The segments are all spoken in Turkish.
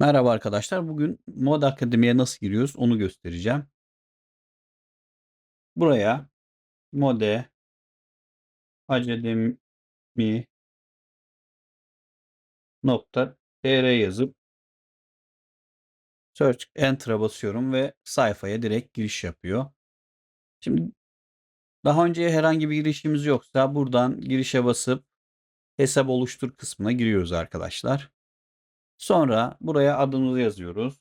Merhaba arkadaşlar. Bugün Mod Akademi'ye nasıl giriyoruz onu göstereceğim. Buraya Mode Academy nokta tr yazıp Search Enter'a basıyorum ve sayfaya direkt giriş yapıyor. Şimdi daha önce herhangi bir girişimiz yoksa buradan girişe basıp hesap oluştur kısmına giriyoruz arkadaşlar. Sonra buraya adımızı yazıyoruz.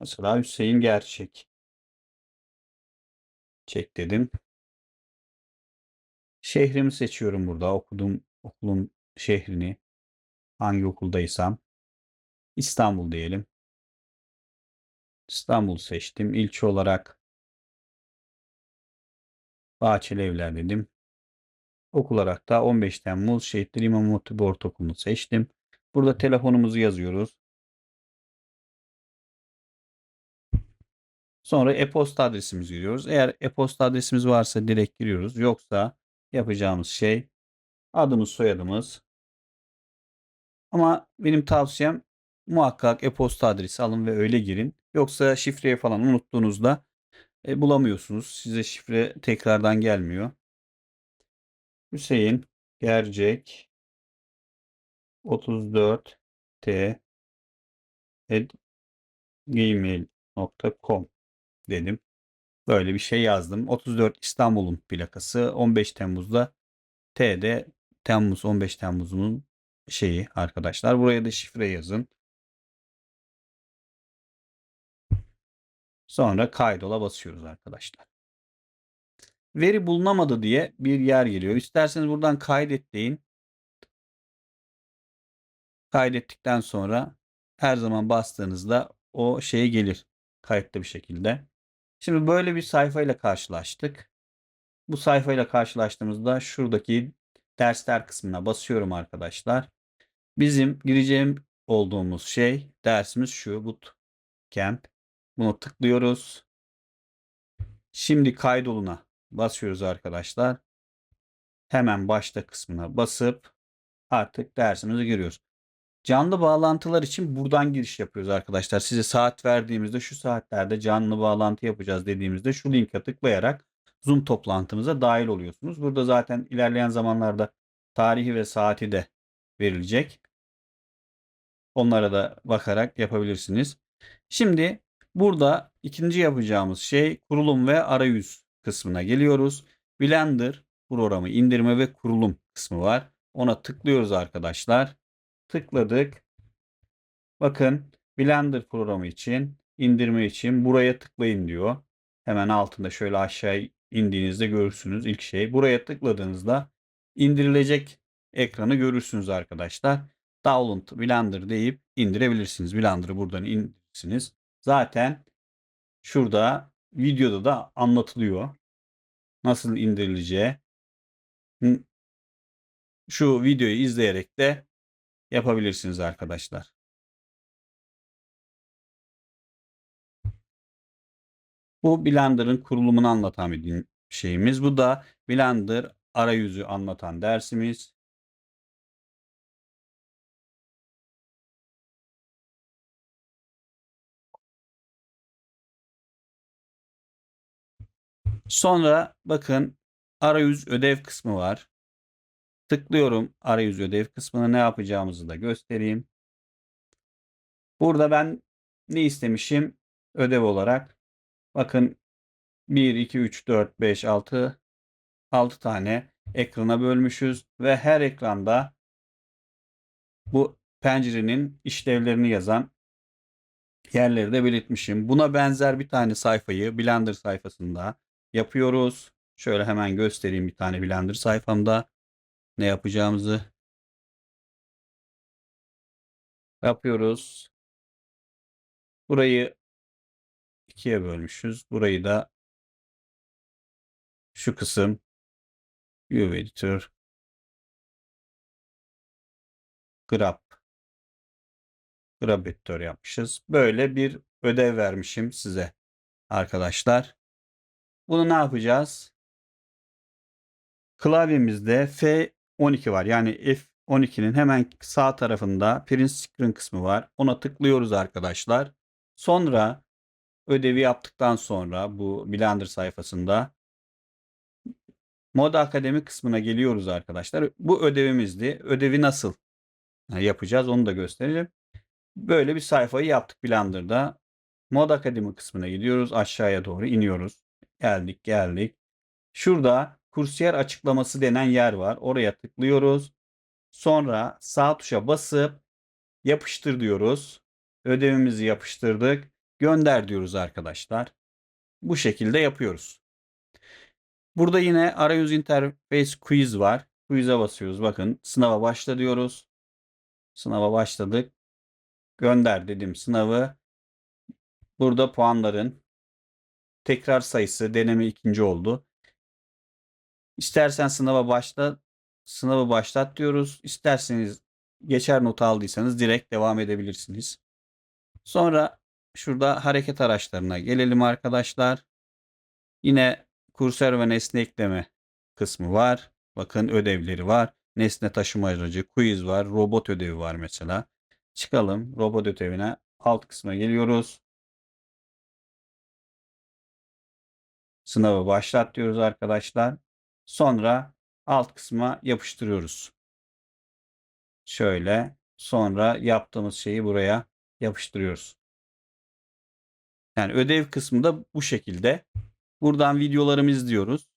Mesela Hüseyin Gerçek. Çek dedim. Şehrimi seçiyorum burada. Okuduğum okulun şehrini. Hangi okuldaysam. İstanbul diyelim. İstanbul seçtim. İlçe olarak Bahçeli Evler dedim. Okul olarak da 15 Temmuz Şehitler İmam Hatip Ortaokulu'nu seçtim. Burada telefonumuzu yazıyoruz. Sonra e-posta adresimizi giriyoruz. Eğer e-posta adresimiz varsa direkt giriyoruz. Yoksa yapacağımız şey adımız soyadımız. Ama benim tavsiyem muhakkak e-posta adresi alın ve öyle girin. Yoksa şifreyi falan unuttuğunuzda e, bulamıyorsunuz. Size şifre tekrardan gelmiyor. Hüseyin Gercek 34 t gmail.com dedim. Böyle bir şey yazdım. 34 İstanbul'un plakası 15 Temmuz'da T'de Temmuz 15 Temmuz'un şeyi arkadaşlar. Buraya da şifre yazın. Sonra kaydola basıyoruz arkadaşlar. Veri bulunamadı diye bir yer geliyor. İsterseniz buradan kaydet deyin. Kaydettikten sonra her zaman bastığınızda o şeye gelir. Kayıtlı bir şekilde. Şimdi böyle bir sayfayla karşılaştık. Bu sayfayla karşılaştığımızda şuradaki dersler kısmına basıyorum arkadaşlar. Bizim gireceğim olduğumuz şey dersimiz şu bootcamp. Bunu tıklıyoruz. Şimdi kaydoluna basıyoruz arkadaşlar. Hemen başta kısmına basıp artık dersimize giriyoruz. Canlı bağlantılar için buradan giriş yapıyoruz arkadaşlar. Size saat verdiğimizde şu saatlerde canlı bağlantı yapacağız dediğimizde şu linke tıklayarak Zoom toplantımıza dahil oluyorsunuz. Burada zaten ilerleyen zamanlarda tarihi ve saati de verilecek. Onlara da bakarak yapabilirsiniz. Şimdi burada ikinci yapacağımız şey kurulum ve arayüz kısmına geliyoruz. Blender programı indirme ve kurulum kısmı var. Ona tıklıyoruz arkadaşlar. Tıkladık. Bakın Blender programı için indirme için buraya tıklayın diyor. Hemen altında şöyle aşağı indiğinizde görürsünüz ilk şey. Buraya tıkladığınızda indirilecek ekranı görürsünüz arkadaşlar. Download Blender deyip indirebilirsiniz. Blender'ı buradan indirirsiniz. Zaten şurada videoda da anlatılıyor. Nasıl indirileceği. Şu videoyu izleyerek de yapabilirsiniz arkadaşlar. Bu Blender'ın kurulumunu anlatan bir şeyimiz. Bu da Blender arayüzü anlatan dersimiz. Sonra bakın arayüz ödev kısmı var. Tıklıyorum arayüz ödev kısmına ne yapacağımızı da göstereyim. Burada ben ne istemişim ödev olarak? Bakın 1, 2, 3, 4, 5, 6 6 tane ekrana bölmüşüz ve her ekranda bu pencerenin işlevlerini yazan yerleri de belirtmişim. Buna benzer bir tane sayfayı Blender sayfasında yapıyoruz. Şöyle hemen göstereyim bir tane Blender sayfamda ne yapacağımızı yapıyoruz. Burayı ikiye bölmüşüz. Burayı da şu kısım View Editor Grab Grab Editor yapmışız. Böyle bir ödev vermişim size arkadaşlar. Bunu ne yapacağız? Klavyemizde F12 var. Yani 12'nin hemen sağ tarafında print screen kısmı var. Ona tıklıyoruz arkadaşlar. Sonra ödevi yaptıktan sonra bu Blender sayfasında Moda Akademi kısmına geliyoruz arkadaşlar. Bu ödevimizdi. Ödevi nasıl yapacağız onu da göstereceğim. Böyle bir sayfayı yaptık Blender'da. Mod Akademi kısmına gidiyoruz. Aşağıya doğru iniyoruz. Geldik geldik. Şurada kursiyer açıklaması denen yer var. Oraya tıklıyoruz. Sonra sağ tuşa basıp yapıştır diyoruz. Ödevimizi yapıştırdık. Gönder diyoruz arkadaşlar. Bu şekilde yapıyoruz. Burada yine arayüz interface quiz var. Quiz'e basıyoruz. Bakın sınava başla diyoruz. Sınava başladık. Gönder dedim sınavı. Burada puanların tekrar sayısı deneme ikinci oldu. İstersen sınava başla sınavı başlat diyoruz. İsterseniz geçer not aldıysanız direkt devam edebilirsiniz. Sonra şurada hareket araçlarına gelelim arkadaşlar. Yine kursör ve nesne ekleme kısmı var. Bakın ödevleri var. Nesne taşıma aracı, quiz var, robot ödevi var mesela. Çıkalım robot ödevine. Alt kısma geliyoruz. Sınavı başlat diyoruz arkadaşlar. Sonra alt kısma yapıştırıyoruz. Şöyle sonra yaptığımız şeyi buraya yapıştırıyoruz. Yani ödev kısmı da bu şekilde. Buradan videolarımı izliyoruz.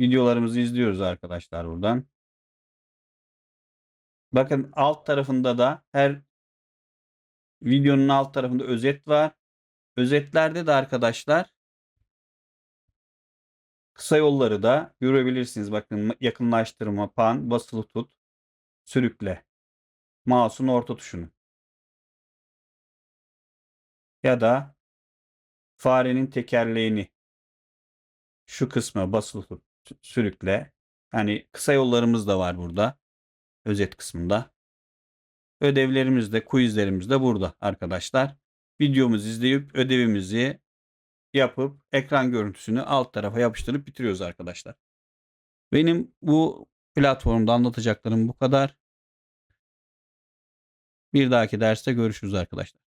Videolarımızı izliyoruz arkadaşlar buradan. Bakın alt tarafında da her videonun alt tarafında özet var. Özetlerde de arkadaşlar kısa yolları da görebilirsiniz. Bakın yakınlaştırma, pan, basılı tut, sürükle. Mouse'un orta tuşunu. Ya da farenin tekerleğini şu kısma basılı tut, sürükle. Yani kısa yollarımız da var burada. Özet kısmında. Ödevlerimiz de, quizlerimiz de burada arkadaşlar. Videomuzu izleyip ödevimizi yapıp ekran görüntüsünü alt tarafa yapıştırıp bitiriyoruz arkadaşlar. Benim bu platformda anlatacaklarım bu kadar. Bir dahaki derste görüşürüz arkadaşlar.